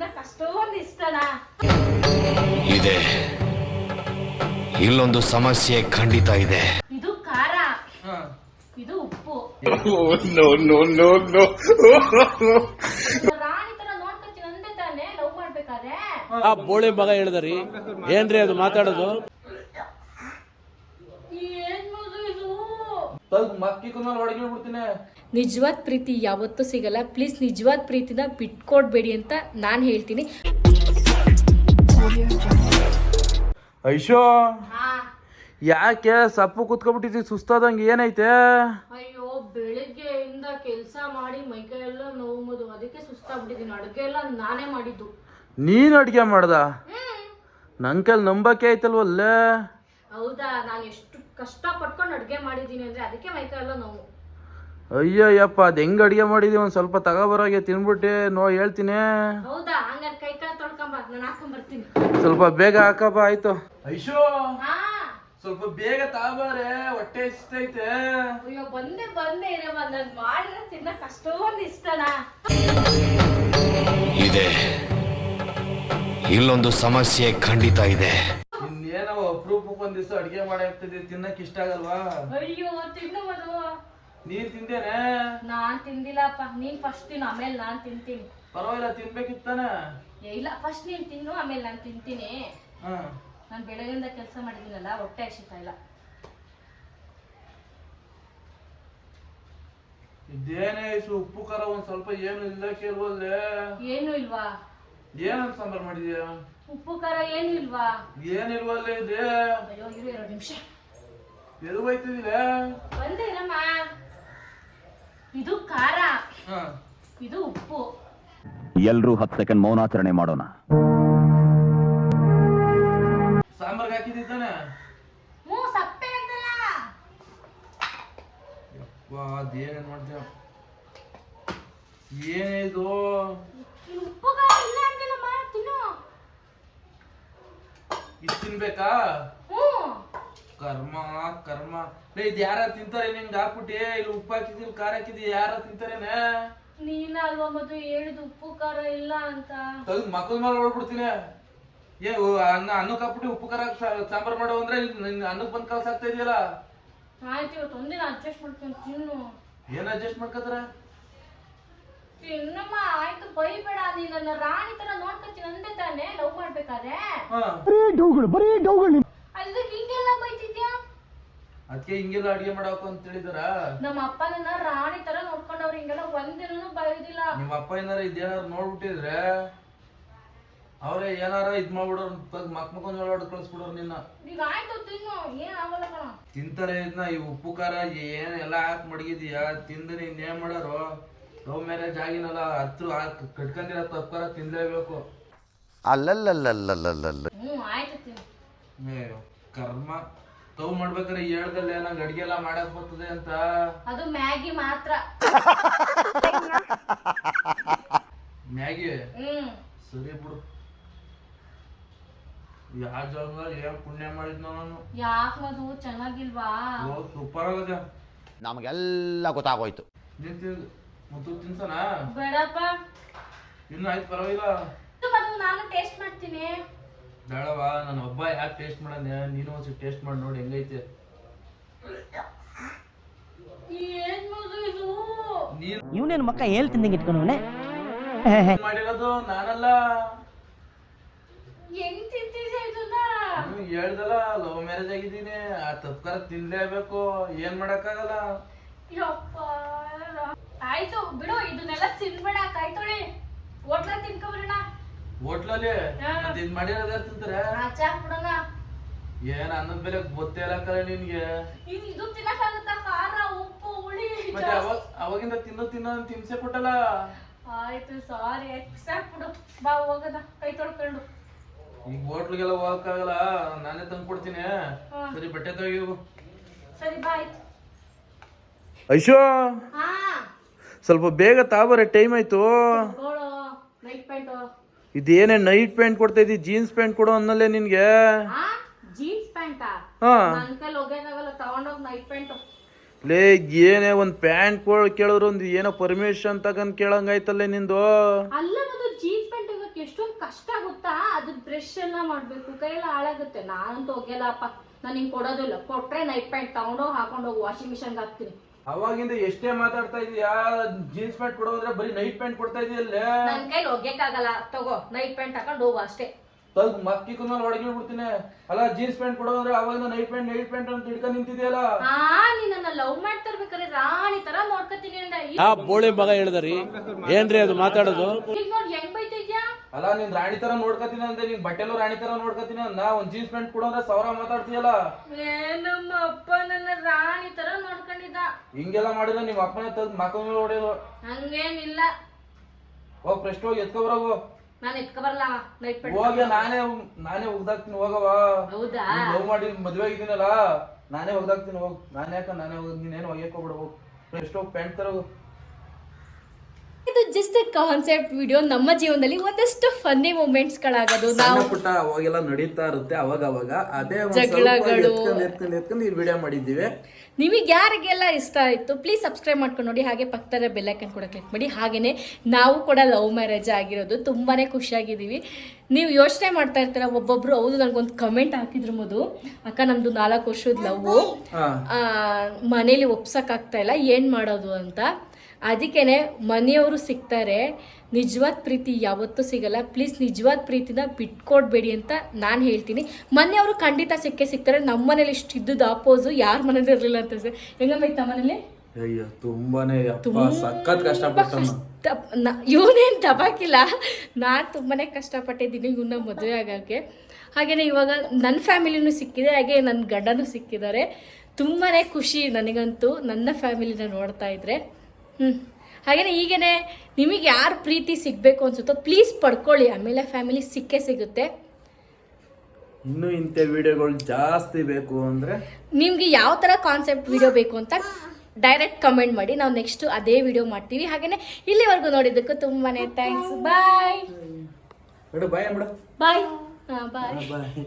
ತಿನ್ನಕ್ ಅಷ್ಟೊಂದು ಇಷ್ಟನಾ ಇದೆ. ಇಲ್ಲೊಂದು ಸಮಸ್ಯೆ ಖಂಡಿತ ಇದೆ. ಇದು ಖಾರ. ಇದು ಉಪ್ಪು. ರಾಣಿ ತರ ನೋಡ್ಕೊತೀನಿ ಅಂದೆ ತಾನೇ? ಲವ್ ಮಾಡ್ಬೇಕಾದ್ರೆ? ಆ ಬೋಳಿ ಮಗ ಹೇಳಿದ್ರಿ. ಏನ್ರಿ ಅದು ಮಾತಾಡೋದು? ಏನ್ ಮಗು ಇದು? ಹೊಡಗಿ ಬಿಡ್ತೀನಿ ನಿಜವಾದ ಪ್ರೀತಿ ಯಾವತ್ತೂ ಸಿಗಲ್ಲ. ಪ್ಲೀಸ್ ನಿಜವಾದ ಪ್ರೀತಿನ ಬಿಟ್ಕೊಡ್ಬೇಡಿ ಅಂತ ನಾನು ಹೇಳ್ತೀನಿ. ಐಶೋ ಹಾ ಯಾಕೆ ಸಪ್ಪು ಕುತ್ಕೊಬಿಟ್ಟಿದ್ದೀವಿ ಸುಸ್ತಾದಂಗೆ ಏನೈತೆ? ಅಯ್ಯೋ ಬೆಳಿಗ್ಗೆಯಿಂದ ಕೆಲಸ ಮಾಡಿ ಮೈಕೈ ಎಲ್ಲ ನೋವು ಅದಕ್ಕೆ ಸುಸ್ತಾಗ್ಬಿಟ್ಟಿದ್ದೀನಿ. ಅಡುಗೆ ಎಲ್ಲ ನಾನೇ ಮಾಡಿದ್ದು. ನೀನು ಅಡುಗೆ ಮಾಡ್ದ? ನನ್ ಕೈಲಿ ನಂಬಕ್ಕೆ ಆಯ್ತಲ್ವಲ್ಲೇ ಹೌದಾ? ನಾನು ಎಷ್ಟು ಕಷ್ಟ ಪಟ್ಕೊಂಡು ಅಡುಗೆ ಮಾಡಿದ್ದೀನಿ ಅಂದ್ರೆ ಅದಕ್ಕೆ ಮೈಕೈ ಎಲ್ಲ ನೋವು. ಅಯ್ಯಯ್ಯಪ್ಪ ಅದ್ ಹೆಂಗ್ ಅಡಿಗೆ ಮಾಡಿದಿ? ಒಂದ್ ಸ್ವಲ್ಪ ತಗೋಬರೋಗೆ ತಿನ್ಬಿಟ್ಟೆ ನೋ ಹೇಳ್ತೀನಿ. ಹೌದಾ? ಹಂಗಾರೆ ಕೈ ಕಾಲು ತೊಳ್ಕೊಂಬ ನಾನು ಹಾಕೊಂಡ್ ಬರ್ತೀನಿ. ಸ್ವಲ್ಪ ಬೇಗ ಹಾಕಪ್ಪ ಆಯ್ತು. ಐಶೋ ಹಾ. ಸ್ವಲ್ಪ ಬೇಗ ತಗೋಬಾರೆ ಹೊಟ್ಟೆ ಎಷ್ಟೈತೆ ಅಯ್ಯೋ ಬಂದೆ ಬಂದೆ ಇರಮ್ಮ. ನಾನು ಮಾಡಿದ್ರೆ ತಿನ್ನಕ್ ಅಷ್ಟೊಂದು ಇಷ್ಟನಾ? ಇದೆ. ಇಲ್ಲೊಂದು ಸಮಸ್ಯೆ ಖಂಡಿತ ಇದೆ. ಇನ್ನೇನೋ ಅಪ್ರೂಪಕ್ಕೆ ಒಂದ್ ದಿವಸ ಅಡಿಗೆ ಮಾಡಿ ಹಾಕ್ತಿದ್ದೆ ತಿನ್ನಕ್ ಇಷ್ಟ ಆಗಲ್ವಾ? ಅಯ್ಯೋ ತಿನ್ನು ನೀನ್ ತಿಂದೇನೆ? ನಾನ್ ತಿಂದಿಲ್ಲಪ್ಪ. ನೀನ್ ಫಸ್ಟ್ ತಿನ್ನು ಆಮೇಲೆ ನಾನ್ ತಿಂತೀನಿ. ಪರವಾಗಿಲ್ಲ ತಿನ್ಬೇಕಿತ್ತಾನೆ? ಏ, ಇಲ್ಲ ಫಸ್ಟ್ ನೀನ್ ತಿನ್ನು ಆಮೇಲೆ ನಾನ್ ತಿಂತೀನಿ. ಹ. ನಾನು ಬೆಳಗಿಂದ ಕೆಲಸ ಮಾಡಿದ್ದೀನಲ್ಲ ಹೊಟ್ಟೆ ಹಸಿತಾ ಇಲ್ಲ. ಇದೇನೇ ಇಸು ಉಪ್ಪು ಖಾರ ಒಂದ್ ಸ್ವಲ್ಪ ಏನು ಇಲ್ಲ ಕೇಳುವಲ್ಲೇ ಏನು ಇಲ್ವಾ? ಏನಂತ ಸಾಂಬಾರ್ ಮಾಡಿದ್ಯಾ? ಉಪ್ಪು ಖಾರ ಏನು ಇಲ್ವಾ? ಏನಿಲ್ವಲ್ಲೇ ಇದೆ? ಅಯ್ಯೋ ಇರು ಎರಡು ನಿಮಿಷ. ಎದು ಬೈತಿದಿಲ್ಲ ಬಂದೇನಮ್ಮ ಇದು ಖಾರ. ಹಾ. ಇದು ಉಪ್ಪು. ಎಲ್ರೂ ಹತ್ತು ಸೆಕೆಂಡ್ ಮೌನಾಚರಣೆ ಮಾಡೋಣ. ಸಾಂಬಾರ್ಗೆ ಹಾಕಿದ್ದಾನೆ ಹ್ಞೂ ಸಪ್ಪೆ ಅಂತಲ್ಲ. ವಾ ಅದೇನೇನ್ ಮಾಡ್ತೀಯ ಏನೇ ಇದು? ಉಪ್ಪು ಖಾರ ಇಲ್ಲ ಅಂತಿಲ್ಲಮ್ಮ ತಿನ್ನು. ಇಷ್ಟು ತಿನ್ಬೇಕಾ? ಕರ್ಮ ಕರ್ಮ. ಲೇ ಇದು ಯಾರ ತಿಂತಾರೆ ನಿಂಗೆ ಹಾಕ್ಬಿಟ್ಟಿ? ಇಲ್ಲಿ ಉಪ್ಪು ಹಾಕಿದ್ವಿ ಖಾರ ಹಾಕಿದ್ದಿ ಯಾರ ತಿಂತಾರೇನೆ? ನೀನ ಅಲ್ವಾ ಮದು ಹೇಳಿದ ಉಪ್ಪು ಖಾರ ಇಲ್ಲ ಅಂತ. ತೆಗ್ದು ಮಕ್ಕಳ ಮೇಲೆ ಹೊಡ್ಬಿಡ್ತೀನಿ. ಏ ಓ, ಅನ್ನ ಅನ್ನಕ್ಕೆ ಹಾಕ್ಬಿಟ್ಟು ಉಪ್ಪು ಖಾರ ಸಾಂಬಾರ್ ಮಾಡೋ ಅಂದ್ರೆ ನಿನ್ನ ಅನ್ನಕ್ಕೆ ಬಂದು ಕಳ್ಸ ಆಗ್ತಾ ಇದೆಯಲ್ಲ? ಆಯ್ತು ಇವತ್ತು ಒಂದಿನ ಅಡ್ಜಸ್ಟ್ ಮಾಡ್ಕೊಂಡು ತಿನ್ನು. ಏನ್ ಅಡ್ಜಸ್ಟ್ ಮಾಡ್ಕತ್ರ? ತಿನ್ನಮ್ಮ ಆಯ್ತು ಬೈಬೇಡ. ನೀನ್ ನನ್ನ ರಾಣಿ ತರ ನೋಡ್ಕೊತೀನಿ ಅಂದೆ ತಾನೇ? ಲವ್ ಮಾಡ್ಬೇಕಾದ್ರೆ? ಬರೀ ಡೌಗಳು ಬರೀ ಬೈತಿದ್ಯಾ ಅದಕ್ಕೆ ಹಿಂಗೆಲ್ಲ ಅಡಿಗೆ ಮಾಡಬೇಕು ಅಂತ ಹೇಳಿದಾರ? ನಮ್ಮ ಅಪ್ಪ ನನ್ನ ರಾಣಿ ತರ ನೋಡ್ಕೊಂಡವ್ರ ಹಿಂಗೆಲ್ಲ ಒಂದಿನೂ ಬೈದಿಲ್ಲ. ನಿಮ್ಮ ಅಪ್ಪ ಏನಾರ ಇದೇನಾರ ನೋಡ್ಬಿಟ್ಟಿದ್ರೆ ಅವ್ರೇ ಏನಾರ ಇದ್ ಮಾಡ್ಬಿಡೋರ್ ಮಕ್ ಮಕ್ಕೊಂದ್ ಹೊಡ್ ಕಳ್ಸ್ಬಿಡೋರ್ ನಿನ್ನ. ಈಗ ಆಯ್ತು ತಿನ್ನು. ಏನ್ ಆಗಲ್ಲ ಕಣ. ತಿಂತಾರೆ ಇದನ್ನ ಈ ಉಪ್ಪು ಖಾರ ಏನ್ ಎಲ್ಲ ಹಾಕ್ ಮಡಗಿದೀಯ? ತಿಂದು ನೀನ್ ಏನ್ ಮಾಡೋರು? ಲವ್ ಮ್ಯಾರೇಜ್ ಆಗಿನಲ್ಲ ಹತ್ರ ಕಟ್ಕೊಂಡಿರ ತಪ್ಪಾರ ತಿನ್ಲೇಬೇಕು. ಅಲ್ಲಲ್ಲಲ್ಲಲ್ಲಲ್ಲಲ್ಲ ಹ್ಮ್ ಆಯ್ತು ತಿನ್ನು. ಕರ್ಮ. ಲವ್ ಮಾಡ್ಬೇಕಾದ್ರೆ ಹೇಳ್ದಲ್ಲ ನಂಗೆ ಅಡಿಗೆ ಎಲ್ಲ ಮಾಡಕ್ ಬರ್ತದೆ ಅಂತ. ಅದು ಮ್ಯಾಗಿ ಮಾತ್ರ. ಮ್ಯಾಗಿ? ಹ್ಮ್. ಸರಿ ಬಿಡು. ಯಾವ ಜಾಗ ಏನ್ ಪುಣ್ಯ ಮಾಡಿದ್ನೋ ನಾನು? ಯಾಕ್ ಅದು ಚೆನ್ನಾಗಿಲ್ವಾ? ಸೂಪರ್ ಆಗದೆ. ನಮಗೆಲ್ಲ ಗೊತ್ತಾಗೋಯ್ತು. ನೀನ್ ತಿನ್ ಮತ್ತು ತಿನ್ಸನ? ಬೇಡಪ್ಪ. ಇನ್ನು ಆಯ್ತು ಪರವಾಗಿಲ್ಲ. ಮದು ನಾನು ಟೇಸ್ಟ್ ಮಾಡ್ತೀನಿ. ಬೇಡವಾ ನಾನು ಒಬ್ಬ ಯಾಕೆ ಟೇಸ್ಟ್ ಮಾಡನೆ ನೀನು ಒಂದ್ಸಿ ಟೇಸ್ಟ್ ಮಾಡಿ ನೋಡಿ ಹೆಂಗೈತೆ? ಏನ್ ಮಕ್ಕ ಇದು? ತಿಂದಂಗೆ ಇವನೇನು ಮಕ್ಕ ಹೇಳ್ತಿದ್ದಂಗೆ ಇಟ್ಕೊಂಡವನೆ? ಮಾಡಿರೋದು ನಾನಲ್ಲ. ಹೇಳ್ದಲ್ಲ ಲವ್ ಮ್ಯಾರೇಜ್ ಆಗಿದ್ದೀನಿ. ಆ ತಪ್ಕಾರ ತಿನ್ಲೇಬೇಕು ಏನ್ ಮಾಡಕ್ಕಾಗಲ್ಲ. ಯಪ್ಪ. ಆಯ್ತು ಬಿಡು ಇದನ್ನೆಲ್ಲ ತಿನ್ಬೇಡ. ಕಾಯ್ತೋಳಿ ತೊಳಿ. ಹೋಟ್ಲ ತಿನ್ಕೊಬಿಡೋಣ ಹೋಟ್ಲಲ್ಲಿ. ಮತ್ತೆ ಇದ್ ಮಾಡಿರೋದ ತಿಂತಾರೆ ಆಚಾಕ್ ಬಿಡೋಣ ಏನ್ ಅನ್ನದ ಬೆಲೆ ಗೊತ್ತೇ ಇಲ್ಲ ನಿನ್ಗೆ. ಇದು ಇದು ತಿನ್ನಕ್ಕಾಗುತ್ತಾ? ಖಾರ ಉಪ್ಪು ಹುಳಿ ಮತ್ತೆ ಅವಾಗ ಅವಾಗಿಂದ ತಿನ್ನೋ ತಿನ್ನೋ ಅಂತ ಹಿಂಸೆ ಕೊಟ್ಟಲ್ಲ? ಆಯ್ತು ಸಾರಿ ಎಕ್ಸಾಕ್ಟ್ ಬಿಡು. ಬಾ ಹೋಗದ. ಕೈ ತೊಳ್ಕೊಂಡು. ಈಗ ಹೋಟ್ಲಿಗೆಲ್ಲ ಹೋಗಕ್ಕಾಗಲ್ಲ. ನಾನೇ ತಂದು ಕೊಡ್ತೀನಿ. ಸರಿ ಬಟ್ಟೆ ತೆಗಿಯು ಸರಿ ಬಾ ಆಯ್ತು ಐಶೋ! ಹಾ. ಸ್ವಲ್ಪ ಬೇಗ ತಾಬರೆ ಟೈಮ್ ಆಯ್ತು. ನೈಟ್ ಪ್ಯಾಂಟು ಇದೇನೇ ನೈಟ್ ಪ್ಯಾಂಟ್ ಕೊಡ್ತಾ ಇದ್ದೀವಿ ಜೀನ್ಸ್ ಪ್ಯಾಂಟ್ ಕೊಡೋ ಅನ್ನಲ್ಲೇ ನಿನ್ಗೆ? ಜೀನ್ಸ್ ಪ್ಯಾಂಟಾ ಹಾ. ನೈಟ್ ಪ್ಯಾಂಟ್ ಲೇ ಏನೇ ಒಂದ್ ಪ್ಯಾಂಟ್ ಕೇಳಿದ್ರು ಒಂದು ಏನೋ ಪರ್ಮಿಷನ್ ತಗೊಂಡ್ ಕೇಳಂಗಾಯ್ತಲ್ಲೇ ನಿಂದು? ಅಲ್ಲ ಅದು ಜೀನ್ಸ್ ಪ್ಯಾಂಟ್ ಎಷ್ಟೊಂದು ಕಷ್ಟ ಗೊತ್ತಾ? ಅದು ಬ್ರಷ್ ಎಲ್ಲ ಮಾಡ್ಬೇಕು ಕೈಯೆಲ್ಲ ಹಾಳಾಗುತ್ತೆ. ನಾನಂತೂ ಹೋಗ್ಯಲ್ಲಪ್ಪ. ನಾನು ಹಿಂಗೆ ಕೊಡೋದಿಲ್ಲ. ಕೊಟ್ರೆ ನೈಟ್ ಪ್ಯಾಂಟ್ ತಗೊಂಡೋಗಿ ಹಾಕೊಂಡೋಗಿ ವಾಷಿಂಗ್ ಮಿಷನ್ಗೆ ಹಾಕ್ತೀನಿ. ಅವಾಗಿಂದ ಎಷ್ಟೇ ಮಾತಾಡ್ತಾ ಇದೀಯಾ ಜೀನ್ಸ್ ಪ್ಯಾಂಟ್ ಕೊಡೋದ್ರೆ ಬರೀ ನೈಟ್ ಪ್ಯಾಂಟ್ ಕೊಡ್ತಾ ಇದೆಯಲ್ಲೇ? ನನ್ ಕೈಲಿ ತಗೋ ನೈಟ್ ಪ್ಯಾಂಟ್ ಹಾಕೊಂಡು ಹೋಗು ಅಷ್ಟೇ. ತಗ್ ಮಕ್ಕಿ ಮೇಲೆ ಹೊಡಗಿ ಬಿಡ್ತೀನಿ. ಅಲ್ಲ ಜೀನ್ಸ್ ಪ್ಯಾಂಟ್ ಕೊಡೋದ್ರೆ ಅವಾಗ ನೈಟ್ ಪ್ಯಾಂಟ್ ನೈಟ್ ಪ್ಯಾಂಟ್ ಅಂತ ಹಿಡ್ಕೊಂಡ್ ನಿಂತಿದೆಯಲ್ಲ? ಆ ನೀ ನನ್ನ ಲವ್ ಮಾಡ್ತಾ ಇರ್ಬೇಕಾದ್ರೆ ರಾಣಿ ತರ ನೋಡ್ಕೊತೀನಿ ಅಂದ ಆ ಬೋಳಿ ಮಗ ಹೇಳ್ದರಿ ಏನ್ರಿ ಅದು ಮಾತಾಡೋದು? ಈಗ ನೋಡಿ ಹೆಂಗ್ ಬೈತಿದ್ಯಾ? ಅಲ್ಲ ನೀನ್ ರಾಣಿ ತರ ನೋಡ್ಕೊತೀನಿ ಅಂದ್ರೆ ನೀನ್ ಬಟ್ಟೆಲು ರಾಣಿ ತರ ನೋಡ್ಕತೀನಿ ನಾ ಒಂದ್ ಜೀನ್ಸ್ ಪ್ಯಾಂಟ್ ಕೊಡೋದ್ರೆ ಸಾವಿರ ಮಾತಾಡ್ತೀಯಲ್ಲ? ಏ ನಮ್ಮ ಅಪ್ಪ ನನ್ನ ರಾಣಿ ತರ ನೋಡ್ಕೊಂಡಿದ್ದ. ಹಿಂಗೆಲ್ಲ ಮಾಡಿದ್ರೆ ನಿಮ್ಮ ಅಪ್ಪನೇ ತಗ್ ಮಕ್ಕ ಮೇಲೆ ಹೊಡೆಯೋದು. ಹಂಗೇನಿಲ್ಲ. ಓ ಪ್ರಶ್ನೆ ಹೋಗಿ ಎತ್ಕೊ ಬರೋಗು. ನಾನು ಎತ್ಕೊ ಬರಲ್ಲ ನೈಟ್ ಪ್ಯಾಂಟ್ ಹೋಗಿ ನಾನೇ ನಾನೇ ಒಗ್ದಾಕ್ತೀನಿ ಹೋಗವ ಹೌದಾ? ಲವ್ ಮಾಡಿ ಮದ್ವೆ ಆಗಿದ್ದೀನಲ್ಲ ನಾನೇ ಒಗ್ದಾಕ್ತೀನಿ ಹೋಗ್. ನಾನೇ ಯಾಕ ನಾನೇ ಹೋಗ್ ನೀನೇನು ಒಗ್ಯಕ್ ಹೋಗ್ಬಿಡ ಹೋಗ್ ಎಷ್ಟೋ ಪ್ಯಾಂಟ್ ತರ ಇದು ಜಸ್ಟ್ ಕಾನ್ಸೆಪ್ಟ್ ವಿಡಿಯೋ ನಮ್ಮ ಜೀವನದಲ್ಲಿ ಒಂದಷ್ಟು ಫನ್ನಿ ಮೂಮೆಂಟ್ಸ್ ಗಳಾಗೋದು ನಾವು ಪುಟ ಪುಟ್ಟ ಅವಾಗೆಲ್ಲ ನಡೀತಾ ಇರುತ್ತೆ ಅವಾಗ ಅವಾಗ ಅದೇ ಜಗಳಗಳು. ಎತ್ಕೊಂಡ್ ಈ ವಿಡಿಯೋ ಮಾಡಿದ್ದೀವಿ. ನಿಮಗೆ ಯಾರಿಗೆಲ್ಲ ಇಷ್ಟ ಆಯಿತು ಪ್ಲೀಸ್ ಸಬ್ಸ್ಕ್ರೈಬ್ ಮಾಡ್ಕೊಂಡು ನೋಡಿ. ಹಾಗೆ ಪಕ್ಕದ ಬೆಲ್ಲೈಕನ್ ಕೂಡ ಕ್ಲಿಕ್ ಮಾಡಿ. ಹಾಗೆಯೇ ನಾವು ಕೂಡ ಲವ್ ಮ್ಯಾರೇಜ್ ಆಗಿರೋದು ತುಂಬಾ ಖುಷಿಯಾಗಿದ್ದೀವಿ. ನೀವು ಯೋಚನೆ ಮಾಡ್ತಾ ಇರ್ತೀರ ಒಬ್ಬೊಬ್ರು ಹೌದು ನನಗೊಂದು ಕಮೆಂಟ್ ಹಾಕಿದ್ರು ಮದು ಅಕ್ಕ ನಮ್ದು ನಾಲ್ಕು ವರ್ಷದ ಲವ್ ಆ ಮನೇಲಿ ಒಪ್ಸಕ್ಕಾಗ್ತಾ ಇಲ್ಲ ಏನು ಮಾಡೋದು ಅಂತ. ಅದಕ್ಕೇನೆ ಮನೆಯವರು ಸಿಗ್ತಾರೆ ನಿಜವಾದ ಪ್ರೀತಿ ಯಾವತ್ತೂ ಸಿಗಲ್ಲ. ಪ್ಲೀಸ್ ನಿಜವಾದ ಪ್ರೀತಿನ ಬಿಟ್ಕೊಡ್ಬೇಡಿ ಅಂತ ನಾನು ಹೇಳ್ತೀನಿ. ಮನೆಯವರು ಖಂಡಿತ ಸಿಕ್ಕೇ ಸಿಗ್ತಾರೆ ನಮ್ಮ ಮನೇಲಿ ಇಷ್ಟು ಇದ್ದದ್ದು ಅಪೋಸು ಯಾರ ಮನೇಲಿ ಇರಲಿಲ್ಲ ಅಂತ ಸರ್. ಇತ್ತ ಮನೇಲಿ? ಅಯ್ಯೋ ತುಂಬಾನೇ ಅಪ್ಪ ಸಖತ್ ಕಷ್ಟಪಟ್ಟ ಇವನೇನು ದಬಾಕಿಲ್ಲ ನಾನು ತುಂಬಾ ಕಷ್ಟಪಟ್ಟಿದ್ದೀನಿ ಇವನ್ನ ಮದುವೆ ಆಗೋಕ್ಕೆ. ಹಾಗೆಯೇ ಇವಾಗ ನನ್ನ ಫ್ಯಾಮಿಲಿನೂ ಸಿಕ್ಕಿದೆ ಹಾಗೆ ನನ್ನ ಗಂಡನೂ ಸಿಕ್ಕಿದ್ದಾರೆ. ತುಂಬಾ ಖುಷಿ ನನಗಂತೂ ನನ್ನ ಫ್ಯಾಮಿಲಿನ ನೋಡ್ತಾ ಇದ್ರೆ. ಹ್ಞೂ ಹಾಗೆಯೇ ಈಗೇನೆ ನಿಮಗೆ ಯಾರು ಪ್ರೀತಿ ಸಿಗಬೇಕು ಅನ್ಸುತ್ತೋ ಪ್ಲೀಸ್ ಪಡ್ಕೊಳ್ಳಿ. ಆಮೇಲೆ ಫ್ಯಾಮಿಲಿ ಸಿಕ್ಕೇ ಸಿಗುತ್ತೆ. ಇನ್ನು ಇಂಥ ವಿಡಿಯೋಗಳು ಜಾಸ್ತಿ ಬೇಕು ಅಂದ್ರೆ? ನಿಮಗೆ ಯಾವ ಥರ ಕಾನ್ಸೆಪ್ಟ್ ವಿಡಿಯೋ ಬೇಕು ಅಂತ ಡೈರೆಕ್ಟ್ ಕಮೆಂಟ್ ಮಾಡಿ. ನಾವು ನೆಕ್ಸ್ಟ್ ಅದೇ ವಿಡಿಯೋ ಮಾಡ್ತೀವಿ. ಹಾಗೆಯೇ ಇಲ್ಲಿವರೆಗೂ ನೋಡಿದ್ದಕ್ಕೂ ತುಂಬಾ ಥ್ಯಾಂಕ್ಸ್ ಬಾಯ್ ಬಾಯ್ ಬಾಯ್ ಹಾಂ ಬಾಯ್ ಬಾಯ್